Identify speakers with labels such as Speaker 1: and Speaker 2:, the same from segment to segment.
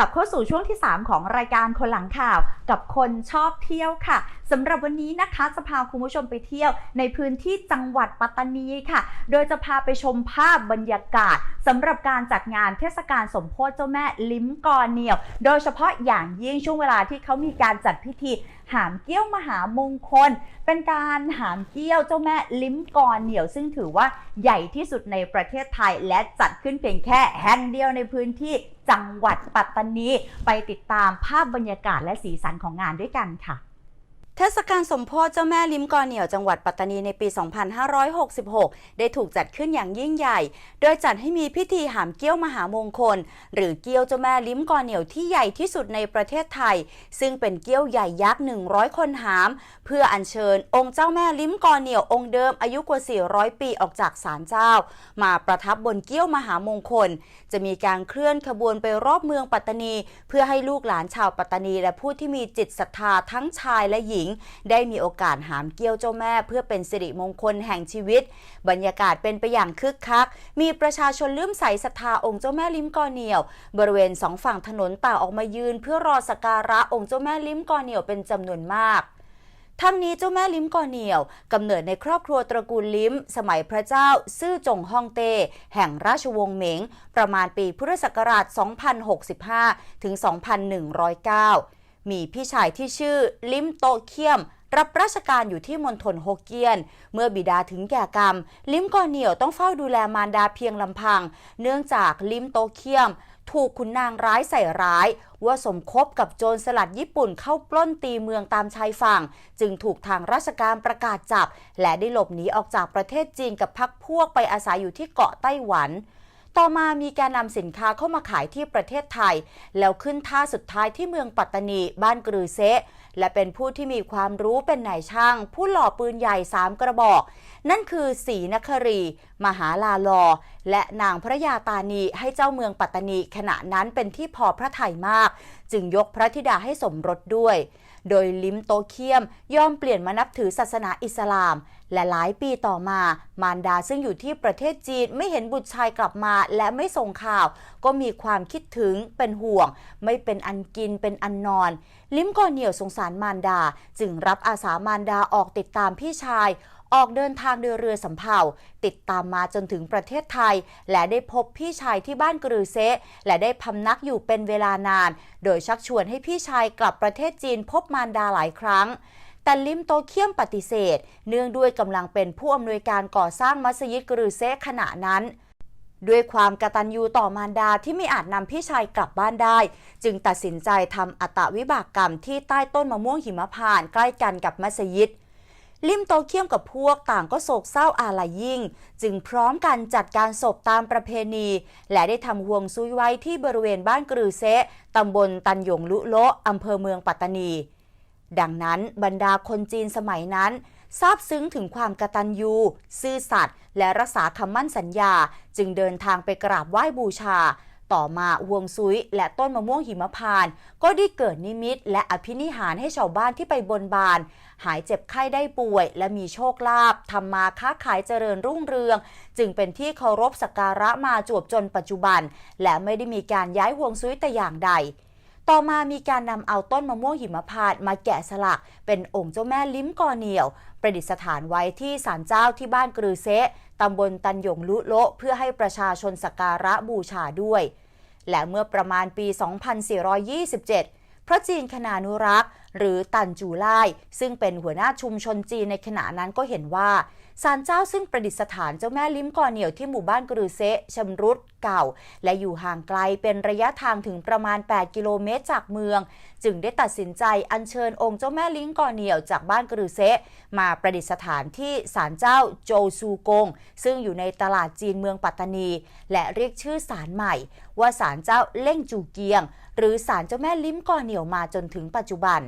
Speaker 1: กลับเข้าสู่ช่วงที่ 3 ของรายการคนหลังข่าวกับคนชอบเที่ยวค่ะ สำหรับวันนี้นะคะจะพาคุณผู้ชมไปเที่ยวในพื้นที่จังหวัดปัตตานีค่ะ โดยจะพาไปชมภาพบรรยากาศสำหรับการจัดงานเทศกาลสมโพธิเจ้าแม่ลิ้มกอเหนียว โดยเฉพาะอย่างยิ่งช่วงเวลาที่เขามีการจัดพิธีหามเกี้ยวมหามงคล เป็นการหามเกี้ยวเจ้าแม่ลิ้มกอเหนียว ซึ่งถือว่าใหญ่ที่สุดในประเทศไทย และจัดขึ้นเพียงแค่แห่งเดียวในพื้นที่จังหวัดปัตตานี ไปติดตามภาพบรรยากาศและสีสันของงานด้วยกันค่ะ
Speaker 2: เทศกาลสมโพธิเจ้าแม่ลิ้มกอเหนียวจังหวัดปัตตานีในปี 2566 ได้ถูกจัดขึ้นอย่างยิ่งใหญ่ โดยจัดให้มีพิธีหามเกี้ยวมหามงคล หรือเกี้ยวเจ้าแม่ลิ้มกอเหนียวที่ใหญ่ที่สุดในประเทศไทย ซึ่งเป็นเกี้ยวใหญ่ยักษ์ 100 คนหาม เพื่ออัญเชิญองค์เจ้าแม่ลิ้มกอเหนียวองค์เดิมอายุกว่า 400 ปีออกจากศาลเจ้า มาประทับบนเกี้ยวมหามงคล จะมีการเคลื่อนขบวนไปรอบเมืองปัตตานี เพื่อให้ลูกหลานชาวปัตตานี และผู้ที่มีจิตศรัทธาทั้งชายและหญิงได้มีโอกาสหามเกี้ยวเจ้าแม่เพื่อเป็นสิริมงคลแห่งชีวิต บรรยากาศเป็นไปอย่างคึกคัก มีประชาชนเลื่อมใสศรัทธาองค์เจ้าแม่ลิ้มกอเหนียว บริเวณสองฝั่งถนนต่างออกมายืน เพื่อรอสักการะองค์เจ้าแม่ลิ้มกอเหนียวเป็นจำนวนมากทั้งนี้เจ้าแม่ลิ้มกอเหนียวกำเนิดในครอบครัวตระกูลลิ้ม สมัยพระเจ้า ซื่อจงฮ่องเต้แห่งราชวงศ์เหมิง ประมาณปีพุทธศักราช 2065 ถึง 2109 มีพี่ชายที่ชื่อลิมโตเคียม รับราชการอยู่ที่มณฑลโฮกเกี้ยน เมื่อบิดาถึงแก่กรรม ลิมกอเหนียวต้องเฝ้าดูแลมารดาเพียงลำพัง เนื่องจากลิมโตเคียม ถูกขุนนางร้ายใส่ร้าย ว่าสมคบกับโจรสลัดญี่ปุ่นเข้าปล้นตีเมืองตามชายฝั่ง จึงถูกทางราชการประกาศจับ และได้หลบหนีออกจากประเทศจีนกับพักพวกไปอาศัยอยู่ที่เกาะไต้หวัน ต่อมามีการนำสินค้าเข้ามาขายที่ประเทศไทย แล้วขึ้นท่าสุดท้ายที่เมืองปัตตานี บ้านกรือเซะและเป็นผู้ที่มีความรู้เป็นนายช่าง ผู้หล่อปืนใหญ่สามกระบอก นั่นคือศรีนครี มหาลาลอ และนางพระยาตานีให้เจ้าเมืองปัตตานี ขณะนั้นเป็นที่พอพระทัยมาก จึงยกพระธิดาให้สมรสด้วย โดยลิมโตเคียมยอมเปลี่ยนมานับถือศาสนาอิสลาม และหลายปีต่อมา มารดาซึ่งอยู่ที่ประเทศจีนไม่เห็นบุตรชายกลับมาและไม่ส่งข่าว ก็มีความคิดถึงเป็นห่วง ไม่เป็นอันกินเป็นอันนอน ลิมก่อเหนียวสงสารมารดา จึงรับอาสามารดาออกติดตามพี่ชายออกเดินทางโดยเรือสำเภาติดตามมาจนถึงประเทศไทย และได้พบพี่ชายที่บ้านกรือเซะและได้พำนักอยู่เป็นเวลานาน โดยชักชวนให้พี่ชายกลับประเทศจีนพบมารดาหลายครั้ง แต่ลิมโตเคียมปฏิเสธ เนื่องด้วยกำลังเป็นผู้อำนวยการก่อสร้างมัสยิดกรือเซขณะนั้นด้วยความกตัญญูต่อมารดาที่ไม่อาจนำพี่ชายกลับบ้านได้ จึงตัดสินใจทำอัตวิบากกรรมที่ใต้ต้นมะม่วงหิมพานต์ใกล้กันกับมัสยิด ลิมโตเคียมกับพวกต่างก็โศกเศร้าอาลัยยิ่ง จึงพร้อมกันจัดการศพตามประเพณี และได้ทำห่วงซุยไว้ที่บริเวณบ้านกรือเซะตำบลตันหยงลุโละอำเภอเมืองปัตตานี ดังนั้นบรรดาคนจีนสมัยนั้นซาบซึ้งถึงความกตัญญู ซื่อสัตย์และรักษาคำมั่นสัญญา จึงเดินทางไปกราบไหว้บูชา ต่อมาวงซุยและต้นมะม่วงหิมพานต์ก็ได้เกิดนิมิตและอภินิหารให้ชาวบ้านที่ไปบนบาน หายเจ็บไข้ได้ป่วย และมีโชคลาภทำมาค้าขายเจริญรุ่งเรือง จึงเป็นที่เคารพสักการะมาจวบจนปัจจุบัน และไม่ได้มีการย้ายวงซุยแต่อย่างใด ต่อมามีการนำเอาต้นมะม่วงหิมพานต์มาแกะสลัก เป็นองค์เจ้าแม่ลิ้มกอเหนียว ประดิษฐานไว้ที่ศาลเจ้าที่บ้านกรือเซะตำบลตันยงลุโละ เพื่อให้ประชาชนสักการะบูชาด้วย และเมื่อประมาณปี 2427พระจีนคณานุรักษ์ หรือตันจูไล่ซึ่งเป็นหัวหน้าชุมชนจีนในขณะนั้นก็เห็นว่า ศาลเจ้าซึ่งประดิษฐานเจ้าแม่ลิ้มกอเหนียวที่หมู่บ้านกรือเซะชำรุดเก่า และอยู่ห่างไกลเป็นระยะทางถึงประมาณ 8 กิโลเมตรจากเมือง จึงได้ตัดสินใจอัญเชิญองค์เจ้าแม่ลิ้มกอเหนียวจากบ้านกรือเซะมาประดิษฐานที่ศาลเจ้าโจซูกง ซึ่งอยู่ในตลาดจีนเมืองปัตตานี และเรียกชื่อศาลใหม่ ว่าศาลเจ้าเล่งจูเกียง หรือศาลเจ้าแม่ลิ้มกอเหนียวมาจนถึงปัจจุบัน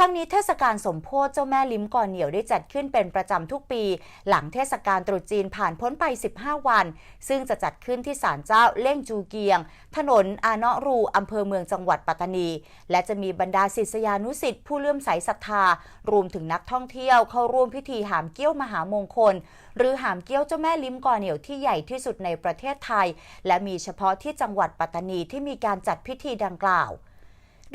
Speaker 2: ทั้งนี้เทศกาลสมโพธิเจ้าแม่ลิ้มก่อเหนียวได้จัดขึ้นเป็นประจำทุกปี หลังเทศกาลตรุษจีนผ่านพ้นไป 15 วัน ซึ่งจะจัดขึ้นที่ศาลเจ้าเล่งจูเกียง ถนนอาเนาะรูอำเภอเมืองจังหวัดปัตตานี และจะมีบรรดาศิษยานุศิษย์ผู้เลื่อมใสศรัทธา รวมถึงนักท่องเที่ยวเข้าร่วมพิธีหามเกี้ยวมหามงคล หรือหามเกี้ยวเจ้าแม่ลิ้มก่อเหนียวที่ใหญ่ที่สุดในประเทศไทย และมีเฉพาะที่จังหวัดปัตตานีที่มีการจัดพิธีดังกล่าว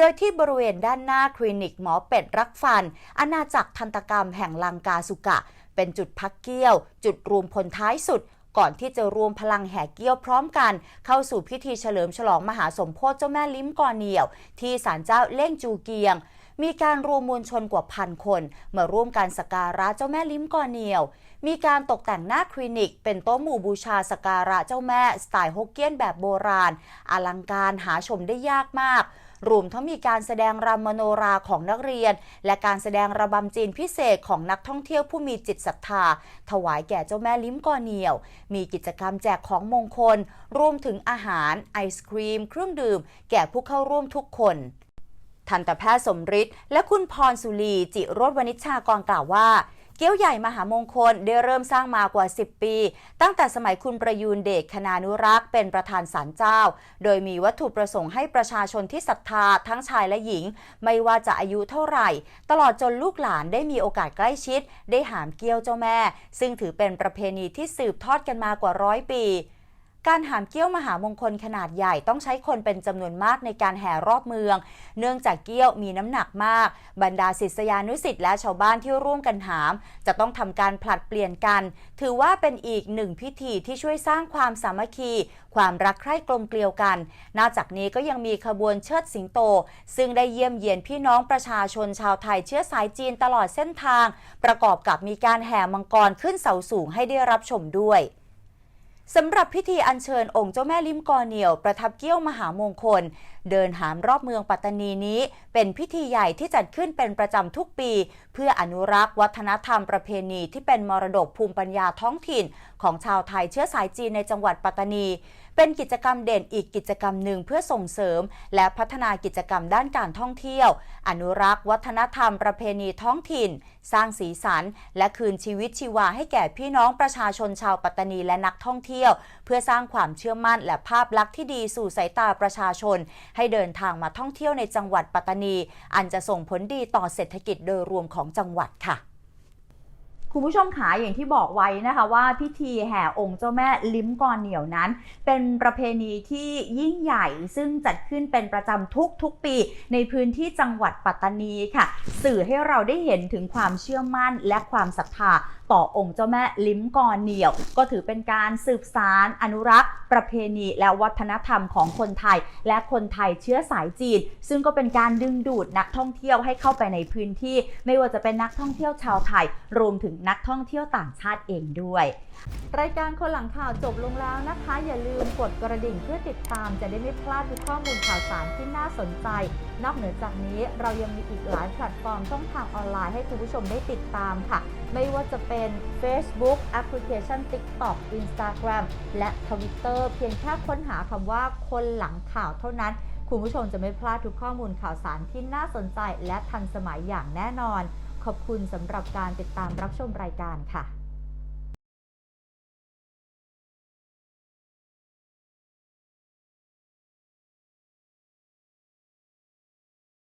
Speaker 2: โดยที่บริเวณด้านหน้าคลินิกหมอเป็ดรักฟัน อาณาจักรทันตกรรมแห่งลังกาสุกะ เป็นจุดพักเกี้ยว จุดรวมพลท้ายสุดก่อนที่จะรวมพลังแห่เกี้ยวพร้อมกัน เข้าสู่พิธีเฉลิมฉลองมหาสมโพธิเจ้าแม่ลิ้มกอเหนียว ที่ศาลเจ้าเล่งจูเกียง มีการรวมมวลชนกว่าพันคน มาร่วมการสักการะเจ้าแม่ลิ้มกอเหนียว มีการตกแต่งหน้าคลินิก เป็นโต๊ะหมู่บูชาสักการะเจ้าแม่สไตล์ฮกเกี้ยนแบบโบราณ อลังการหาชมได้ยากมาก รวมทั้งมีการแสดงรำมโนราของนักเรียน และการแสดงระบำจีนพิเศษของนักท่องเที่ยวผู้มีจิตศรัทธา ถวายแก่เจ้าแม่ลิ้มกอเหนียว มีกิจกรรมแจกของมงคล รวมถึงอาหาร ไอศครีม เครื่องดื่ม แก่ผู้เข้าร่วมทุกคนทันตแพทย์สมฤทธิ์และคุณพรสุรีจิโรธวณิชชากรกล่าวว่า เกี้ยวใหญ่มหามงคลได้เริ่มสร้างมากว่า 10 ปี ตั้งแต่สมัยคุณประยูนเดชคณานุรักษ์เป็นประธานศาลเจ้า โดยมีวัตถุประสงค์ให้ประชาชนที่ศรัทธาทั้งชายและหญิง ไม่ว่าจะอายุเท่าไหร่ ตลอดจนลูกหลานได้มีโอกาสใกล้ชิด ได้หามเกี้ยวเจ้าแม่ ซึ่งถือเป็นประเพณีที่สืบทอดกันมากว่าร้อยปี การหามเกี้ยวมหามงคลขนาดใหญ่ต้องใช้คนเป็นจำนวนมากในการแห่รอบเมือง เนื่องจากเกี้ยวมีน้ำหนักมาก บรรดาศิษยานุศิษย์และชาวบ้านที่ร่วมกันหาม จะต้องทำการผลัดเปลี่ยนกัน ถือว่าเป็นอีกหนึ่งพิธีที่ช่วยสร้างความสามัคคี ความรักใคร่กลมเกลียวกัน นอกจากนี้ก็ยังมีขบวนเชิดสิงโต ซึ่งได้เยี่ยมเยียนพี่น้องประชาชนชาวไทยเชื้อสายจีนตลอดเส้นทาง ประกอบกับมีการแห่มังกรขึ้นเสาสูงให้ได้รับชมด้วย สำหรับพิธีอัญเชิญองค์เจ้าแม่ลิมกอเหนียวประทับเกี้ยวมหามงคล เดินหามรอบเมืองปัตตานีนี้ เป็นพิธีใหญ่ที่จัดขึ้นเป็นประจำทุกปี เพื่ออนุรักษ์วัฒนธรรมประเพณีที่เป็นมรดกภูมิปัญญาท้องถิ่น ของชาวไทยเชื้อสายจีนในจังหวัดปัตตานี เป็นกิจกรรมเด่นอีกกิจกรรมหนึ่งเพื่อส่งเสริม และพัฒนากิจกรรมด้านการท่องเที่ยว อนุรักษ์ วัฒนธรรม ประเพณีท้องถิ่น สร้างสีสัน และคืนชีวิตชีวาให้แก่พี่น้องประชาชนชาวปัตตานีและนักท่องเที่ยว เพื่อสร้างความเชื่อมั่นและภาพลักษณ์ที่ดีสู่สายตาประชาชน ให้เดินทางมาท่องเที่ยวในจังหวัดปัตตานี อันจะส่งผลดีต่อเศรษฐกิจโดยรวมของจังหวัดค่ะ
Speaker 1: คุณผู้ชมขาอย่างที่บอกไว้นะคะว่าพิธีแห่องค์เจ้าแม่ลิ้มกอนเหนียวนั้น เป็นประเพณีที่ยิ่งใหญ่ซึ่งจัดขึ้นเป็นประจำทุกทุกปี ในพื้นที่จังหวัดปัตตานีค่ะ สื่อให้เราได้เห็นถึงความเชื่อมั่นและความศรัทธา ต่อองค์เจ้าแม่ลิ้มกอนเหนียว ก็ถือเป็นการสืบสารอนุรักษ์ ประเพณีและวัฒนธรรมของคนไทย และคนไทยเชื้อสายจีน ซึ่งก็เป็นการดึงดูดนักท่องเที่ยวให้เข้าไปในพื้นที่ ไม่ว่าจะเป็นนักท่องเที่ยวชาวไทย รวมถึงนักท่องเที่ยวต่างชาติเองด้วย รายการคนหลังข่าวจบลงแล้วนะคะ อย่าลืมกดกระดิ่งเพื่อติดตามจะได้ไม่พลาดทุกข้อมูลข่าวสารที่น่าสนใจ นอกเหนือจากนี้เรายังมีอีกหลายแพลตฟอร์มช่องทางออนไลน์ให้คุณผู้ชมได้ติดตามค่ะ ไม่ว่าจะเป็น Facebook แอปพลิเคชัน TikTok Instagram และ Twitter เพียงแค่ค้นหาคำว่าคนหลังข่าวเท่านั้น คุณผู้ชมจะไม่พลาดทุกข้อมูลข่าวสารที่น่าสนใจและทันสมัยอย่างแน่นอน ขอบคุณสำหรับการติดตามรับชมรายการค่ะ